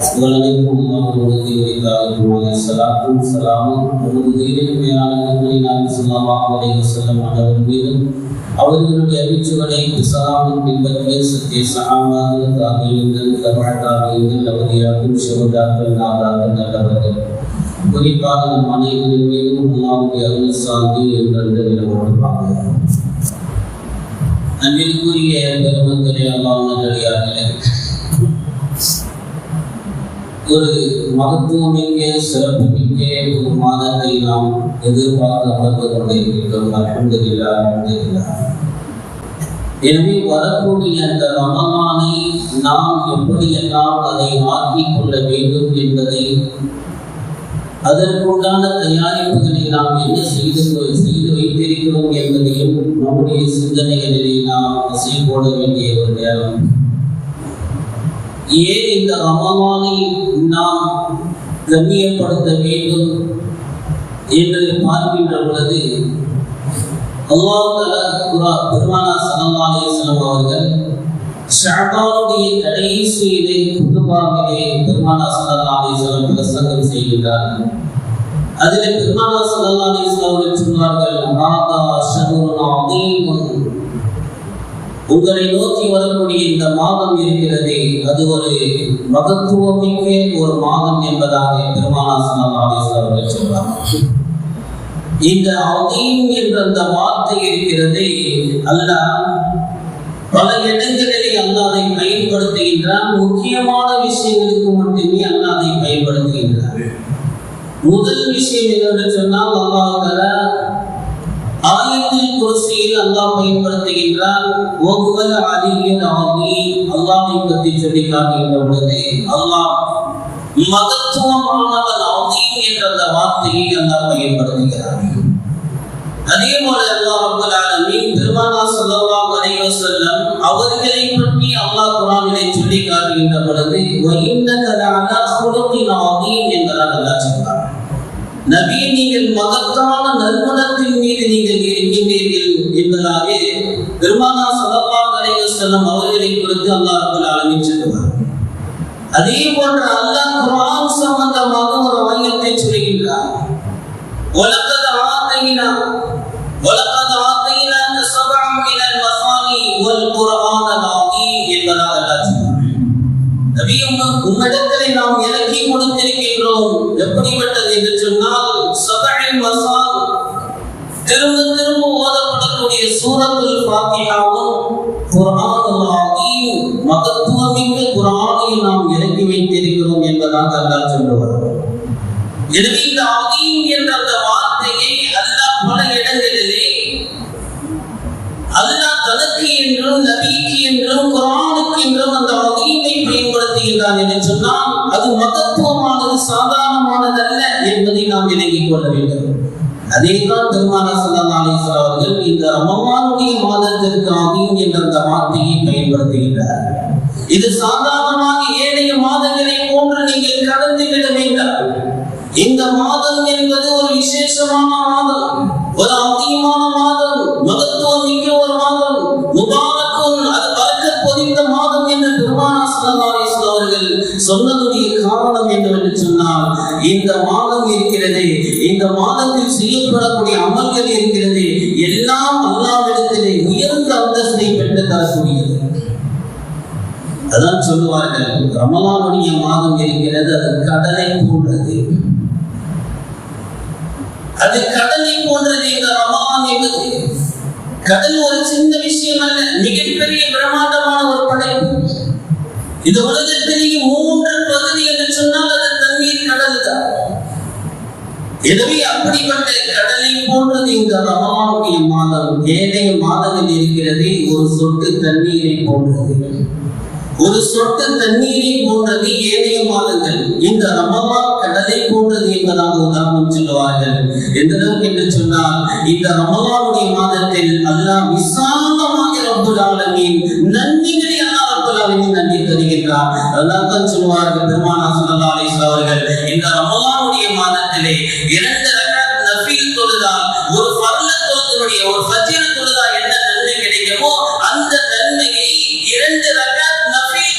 உலகிற்கும் அல்லாஹ்வுக்கு உரித்தாகும் அவர்கள் மீதும் அவர்களுடைய சலாமும் பின்பற்றிய சத்திய அவதியாகும் சிவதாக்கள் நல்லவர்கள் குறிப்பாக நம் அனைவரின் மீதும் அல்லாவுடைய அருள் சாந்தி அன்பிற்குரிய ஒரு மகத்துவமிக்க சிறப்புமிக்க ஒரு மாதத்தை நாம் எதிர்பார்த்து அமர்ந்து கொண்டிருக்கின்றோம் அலமதுல்லா அலமதுல்லா எனவே வரக்கூடிய அந்த ரமமானை நாம் எப்படியெல்லாம் அதை மாற்றிக் கொள்ள வேண்டும் என்பதை அதற்குண்டான தயாரிப்புகளை நாம் என்ன செய்து செய்து வைத்திருக்கிறோம் என்பதையும் நம்முடைய சிந்தனைகளிலே நாம் அசை போட வேண்டிய ஒரு நேரம். ஏன் இந்த ரமலானை நாம் கண்ணியப்படுத்த வேண்டும் என்று பார்க்கின்ற பொழுது அல்லாஹ் பெருமானா சல்லா அலிஸ்லாம் அவர்கள் ஷாபானுடைய கடைசியிலே குத்துபாவிலே பெருமானா சல்லா அலிஸ்லாம் பிரசங்கம் செய்கின்றார்கள் அதில் பெருமானா சல்லா அலிஸ்லாம் அவர்கள் சொன்னார்கள் ஹாதா ஷஹருன் அதீமுன் உங்களை நோக்கி வரக்கூடிய இந்த மாதம் இருக்கிறது அது ஒரு மகத்துவமிக்க ஒரு மாதம் என்பதாக பெருமானா சல்லா அவர்கள் இந்த அதீம் என்ற அந்த வார்த்தை இருக்கிறது அல்ல பல இடங்களிலே அல்லாதை பயன்படுத்துகின்றான். முக்கியமான விஷயங்களுக்கு மட்டுமே அல்லாதை பயன்படுத்துகின்றான். முதல் விஷயம் என்னென்று சொன்னால் அல்லாஹ் ஆயத்தில் குரசியில் அல்லாஹ் பயன்படுத்துகின்றான் ஒவ்வொரு அலியின் அல்லாஹை பற்றி சொல்லி காட்டுகின்ற பொழுது அல்லாஹ் மகத்துவமானவன் என்ற அந்த வார்த்தையை அல்லாஹ் அதே போல அல்லாஹ் ரப்பல் ஆலமீன் பெருமானா ஸல்லல்லாஹு அலைஹி வஸல்லம் அவர்களை பற்றி அல்லாஹ் குர்ஆனிலே சொல்லி காட்டுகின்ற பொழுது வ இன்னக லஅலா குலுகின் அல்லாஹ் சொல்றார் நபி நீங்கள் மகத்தான நறுமணத்தின் மீது நீங்கள் இருக்கின்றீர்கள் என்பதாக பெருமானா சலப்பா அலைய செல்லும் அவர்களை குறித்து அல்லாஹ் அலமின் சொல்லுவார். அதே போன்ற அல்லாஹ் குரான் சம்பந்தமாக ஒரு வாக்கியத்தை சொல்கின்றார் வளர்த்த ஆத்தையினா வளர்த்த நபி உம்மிடத்திலே நாம் இறக்கி கொடுத்திருக்கின்றோம். எப்படிப்பட்டது என்று சொன்னால் சபழின் மசால் திரும்ப திரும்ப ஓதப்படக்கூடிய சூரத்துல் பாத்தியாவும் குர்ஆனுல் அதீம் மகத்துவமிக்க குரானை நாம் இறக்கி வைத்திருக்கிறோம் என்பதாக அல்லாஹ் சொல்லுவார். எனவே இந்த ஆகியும் என்ற அந்த பயன்படுத்துகின்றான் என்று சொன்னால் அது மகத்துவமானது சாதாரணமானது அல்ல என்பதை நாம் விலகிக் கொள்ள வேண்டும். அதேதான் பெருமான சல்லா அவர்கள் இந்த ரமவானுடைய மாதத்திற்கு அமையும் என்ற அந்த வார்த்தையை பயன்படுத்துகின்றார். இது சாதாரணமாக ஏனைய மாதங்களை போன்று நீங்கள் கடந்து விட வேண்டாம். இந்த மாதம் என்பது ஒரு விசேஷமான மாதம். ஒரு இந்த மாதம் இருக்கிறது இந்த மாதத்தில் செய்யப்படக்கூடிய அமல்கள் இருக்கிறது எல்லாம் அல்லாவிடத்திலே உயர்ந்த அந்தஸ்தை பெற்று தரக்கூடியது. அதான் சொல்லுவார்கள் ரமலானுடைய மாதம் இருக்கிறது அது கடலை போன்றது. அது கடலை போன்றது இந்த ரமலான் என்பது. கடல் ஒரு சின்ன விஷயம் அல்ல மிகப்பெரிய பிரம்மாண்டமான ஒரு படைப்பு. இந்த உலகத்திலேயே மூன்று பகுதி என்று சொன்னால் அது தண்ணீர் கடல் எனவே அப்படிப்பட்ட கடலை போன்றது இந்த ரமலானுடைய மாதம். ஏழை மாதங்கள் இருக்கிறது ஒரு சொட்டு தண்ணீரை போன்றது. ஒரு சொட்டு தண்ணீரை போன்றது ஏனைய மாதங்கள். இந்த ரமமா கடலை போன்றது என்பதாக உதாரணம் சொல்லுவார்கள். எந்த அளவுக்கு என்று சொன்னால் இந்த ரமலானுடைய மாதத்தில் அல்லாஹ் விசாலமாக ரப்புல் ஆலமீன் நன்மைகளை தெரியுங்களா அதெல்லாம் மாதத்திலே இரண்டு ரகத் நஃபீல் ஒரு பரல தொழுதனுடைய ஒரு என்ன நன்மை கிடைக்குமோ அந்த நன்மையை இரண்டு ரகத் நஃபீல்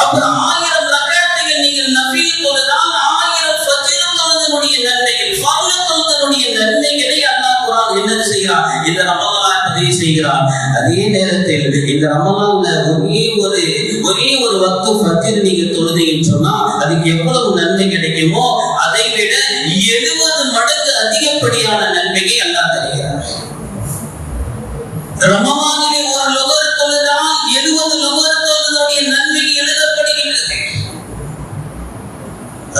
அப்புறம் ஆயிரம் ரகத்துகள் நீங்கள் நஃபீல் தொழுதால் ஆயிரம் ஃபஜ்ர தொழுதனுடைய நன்மைகள் பரல தொழுதனுடைய நன்மைகளை அல்லாஹ் குரான் என்னது செய்கிறார் இந்த ரமலான் செய்கிறான் அதே நேரத்தில் இந்த ரமலான்ல ஒரே ஒரு ஒரே ஒரு வக்து பத்தில் நீங்க தொழுதீங்கன்னு சொன்னா அதுக்கு எவ்வளவு நன்மை கிடைக்குமோ அதை விட எழுபது மடங்கு அதிகப்படியான நன்மையை அல்லாஹ் தருகிறார். ரமலானிலே ஒரு லொகர் தொழுதால் எழுபது லொகர் தொழுதனுடைய நன்மை எழுதப்படுகின்றது.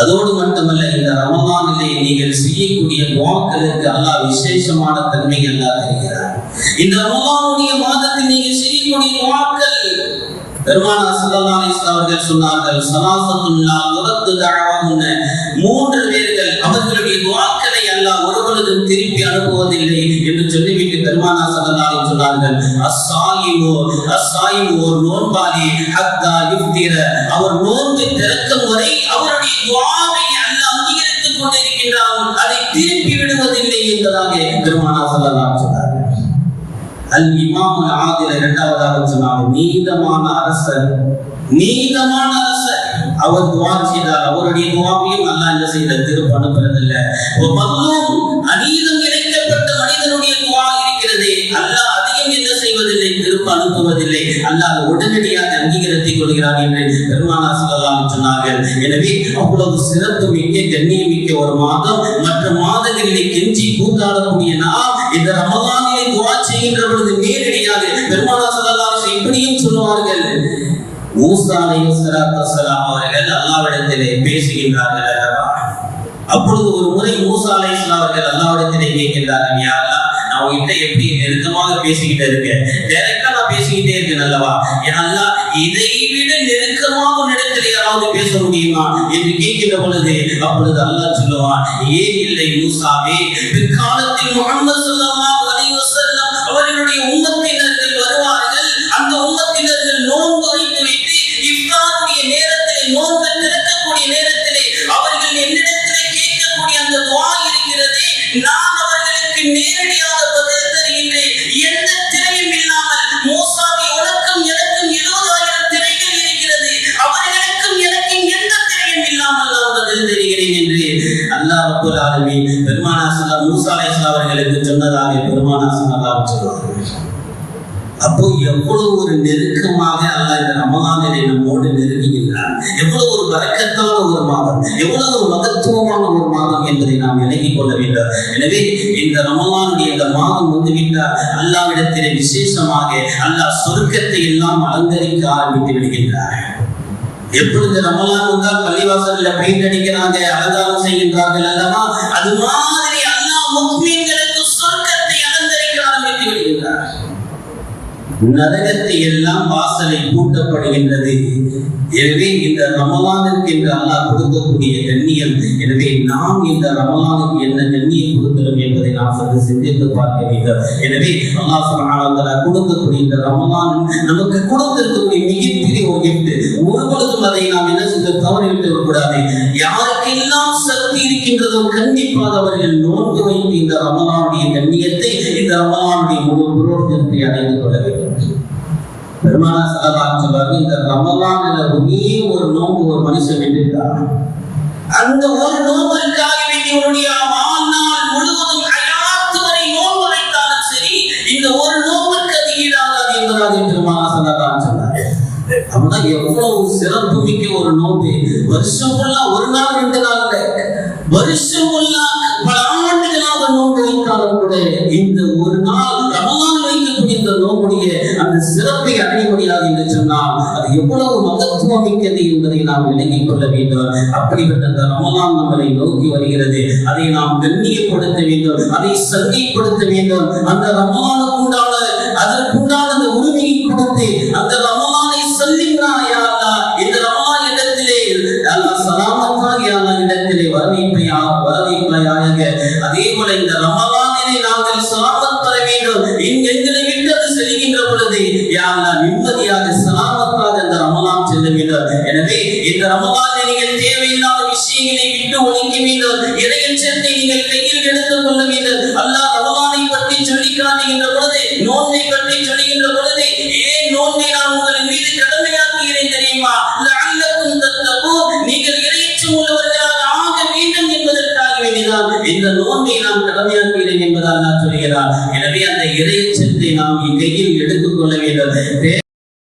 அதோடு மட்டுமல்ல இந்த ரமமானிலே நீங்கள் செய்யக்கூடிய துவாக்களுக்கு அல்லா விசேஷமான தன்மை எல்லாம் தருகிறார். இந்த ரமலானுடைய மாதத்தில் நீங்கள் செய்யக்கூடிய துவாக்கள் பெருமானா சல்லல்லாஹு அலைஹி அவர்கள் சொன்னார்கள் சலாசத்துன் லா துரத்து மூன்று பேர்கள் அவர்களுடைய துவாக்களை அல்லாஹ் ஒருபொழுதும் திருப்பி அனுப்புவதில்லை என்று சொல்லிவிட்டு பெருமானா சல்லல்லாஹு அலைஹி சொன்னார்கள். அஸ்ஸாயிமு அஸ்ஸாயிமு ஒரு நோன்பாளி ஹத்தா யுஃப்திர. அவர் நோன்பு திறக்கும் வரை அவருடைய துஆவை அல்லாஹ் அங்கீகரித்துக் கொண்டிருக்கின்றான் அதை திருப்பி விடுவதில்லை என்பதாக பெருமானா சல்லல்லாஹு அலைஹி வஸல்லம் அல் இமாம் ஆதில இரண்டாவதாக சொன்னாங்க. நீதமான அரசர் நீதமான அரசர் அவர் துவா செய்தார். அவருடைய துவாவையும் அல்லாஹ் என்ன செய்த? திருப்ப அனுப்புறதில்ல. ஒரு அநீதம் இழைக்கப்பட்ட மனிதனுடைய துவா இருக்கிறதே. அல்லாஹ் அதிகம் என்ன செய்வதில்லை? திருப்ப அனுப்புவதில்லை. அல்லாஹ் உடனடியாக அங்கீகரித்துக் கொள்கிறார் என்று பெருமானா சொல்லலாம் சொன்னார்கள். எனவே அவ்வளவு சிறப்பு மிக்க கண்ணியமிக்க ஒரு மாதம் மற்ற மாதங்களிலே கெஞ்சி கூத்தாடக்கூடிய நாம் இந்த ரமதான் செய்கின்ற பொழுது நேரடியாக பெருமானா சொல்லலாம் இப்படியும் சொல்லுவார்கள். மூசா அவர்கள் அல்லாவிடத்திலே பேசுகின்றார்கள் அல்லவா? அப்பொழுது ஒரு முறை மூசா அவர்கள் அல்லாவிடத்திலே கேட்கின்றார்கள் யாரா நான் உங்ககிட்ட எப்படி நெருக்கமாக பேசிக்கிட்டு இருக்கேன்? டைரக்டா நான் பேசிக்கிட்டே இருக்கேன் அல்லவா? ஏன்னா இதை விட நெருக்கமாக உன்னிடத்தில் யாராவது பேச முடியுமா? என்று கேட்கிற பொழுது அப்பொழுது அல்லாஹ் சொல்லுவான் ஏன் இல்லை மூசாவே பிற்காலத்தில் முகமது ஸல்லல்லாஹு அலைஹி அவர்களுடைய உம்மத்தினர்கள் வருவார்கள். அந்த உம்மத்தினர்கள் நோன்பு வைத்து வைத்து இஃப்தாருடைய நேரத்திலே நோன்பு திறக்கக்கூடிய நேரத்திலே அவர்கள் என்னிடத்திலே கேட்கக்கூடிய அந்த துவா இருக்கிறது. நான் அவர்களுக்கு நேரடியாக ஸல்லல்லாஹு அப்போ எவ்வளவு ஒரு நெருக்கமாக அல்லாஹ் இந்த ரமலானிலே நம்மோடு நெருங்குகின்றார் எவ்வளவு ஒரு வரக்கத்தான ஒரு மாதம் எவ்வளவு ஒரு மகத்துவமான ஒரு மாதம் என்பதை நாம் விளங்கிக் கொள்ள வேண்டும். எனவே இந்த ரமலானுடைய இந்த மாதம் வந்துவிட்டால் அல்லாவிடத்திலே விசேஷமாக அல்லாஹ் சொர்க்கத்தை எல்லாம் அலங்கரிக்க ஆரம்பித்து விடுகின்றார். எப்பொழுது ரமலான் வந்தால் பள்ளிவாசல்ல பெயிண்ட் அடிக்கிறாங்க அலங்காரம் செய்கின்றார்கள் அல்லவா? அது மாதிரி நரகத்தை எல்லாம் வாசலை பூட்டப்படுகின்றது. எனவே இந்த ரமலானுக்கு என்று அல்லாஹ் கொடுக்கக்கூடிய கண்ணியம் எனவே நாம் இந்த ரமலானுக்கு என்ன கண்ணியம் கொடுக்கிறோம் என்பதை நாம் சற்று சிந்தித்து பார்க்க வேண்டும் எனவே அல்லாஹ் சுப்ஹானஹு கொடுக்கக்கூடிய இந்த ரமலான் நமக்கு கொடுத்திருக்கக்கூடிய மிகப்பெரிய ஒரு gift. ஒரு அதை நாம் என்ன செய்ய தவறிவிட்டு விடக்கூடாது யாருக்கெல்லாம் சக்தி இருக்கின்றதோ கண்டிப்பாக அவர்கள் நோன்பு வைத்து இந்த ரமலானுடைய கண்ணியத்தை இந்த ரமலானுடைய முழு புரோஜனத்தை அடைந்து கொள்ள வேண்டும். பெருமானா சலபான் சொல்றாரு இந்த ரமலான் ஒரே ஒரு நோம்பு ஒரு மனுஷன் விட்டுட்டான். அந்த ஒரு நோம்பிற்காக வேண்டி உன்னுடைய வாழ்நாள் முழுவதும் அயாத்து வரை நோம்பு வைத்தாலும் சரி இந்த ஒரு நோம்பிற்கு அது ஈடாகாது என்பதாக பெருமானா சலபான் சொன்னார் அப்படின்னா எவ்வளவு சிறப்பு மிக்க ஒரு நோம்பு வருஷம் ஃபுல்லா ஒரு நாள் ரெண்டு நாள் இல்ல. வருஷம் ஃபுல்லா பல ஆண்டுகளாக நோம்பு வைத்தாலும் கூட இந்த ஒரு நாள் ரமலான் வைக்கக்கூடிய இந்த நோம்புடைய அந்த சிறப்பு சொன்னால் அது எவ்வளவு மகத்துவம் மிக்கது என்பதை நாம் விளங்கிக் கொள்ள வேண்டும். அப்படிப்பட்ட அந்த ரமலான் நம்மளை நோக்கி வருகிறது. அதை நாம் கண்ணியப்படுத்த வேண்டும். அதை சந்தைப்படுத்த வேண்டும். அந்த ரமலானுக்குண்டான அதற்குண்டான அந்த உரிமையை கொடுத்து அந்த ரமலானை சொல்லுகிறாயா இந்த ரமலான் இடத்திலே அல்லாஹ் சலாமத்தாக அல்லாஹ் இடத்திலே வரவேற்பையா வரவேற்பையாக அதே போல இந்த ரமலானிலே நாங்கள் சலாமத் பெற வேண்டும். எங்களை பொழுது யா நிம்மதியாக சலாமத்தாக இந்த ரமலான் செல்ல வேண்டும். எனவே இந்த ரமலான் நீங்கள் தேவையில்லாத விஷயங்களை விட்டு ஒதுக்க வேண்டும் இறையச்சத்தை நீங்கள் கையில் எடுத்துக் கொள்ள வேண்டும். அல்லா ரமலானை பற்றி சொல்லி காட்டுகின்ற பொழுது நோன்பை பற்றி சொல்லுகின்ற பொழுது ஏன் நோன்பை நான் உங்களின் மீது கடமையாக்குகிறேன் தெரியுமா? லஅல்லக்கும் தத்தகூன். நீங்கள் இறையச்சம் உள்ளவர்களாக ஆக வேண்டும் என்பதற்காக வேண்டிதான். இந்த நோன்பை நாம் கடமையாக்குகிறேன் என்பதால் நான் சொல்கிறார் எனவே அந்த இறைச்சத்தை நாம் இங்கே எடுத்துக்கொள்ள வேண்டும்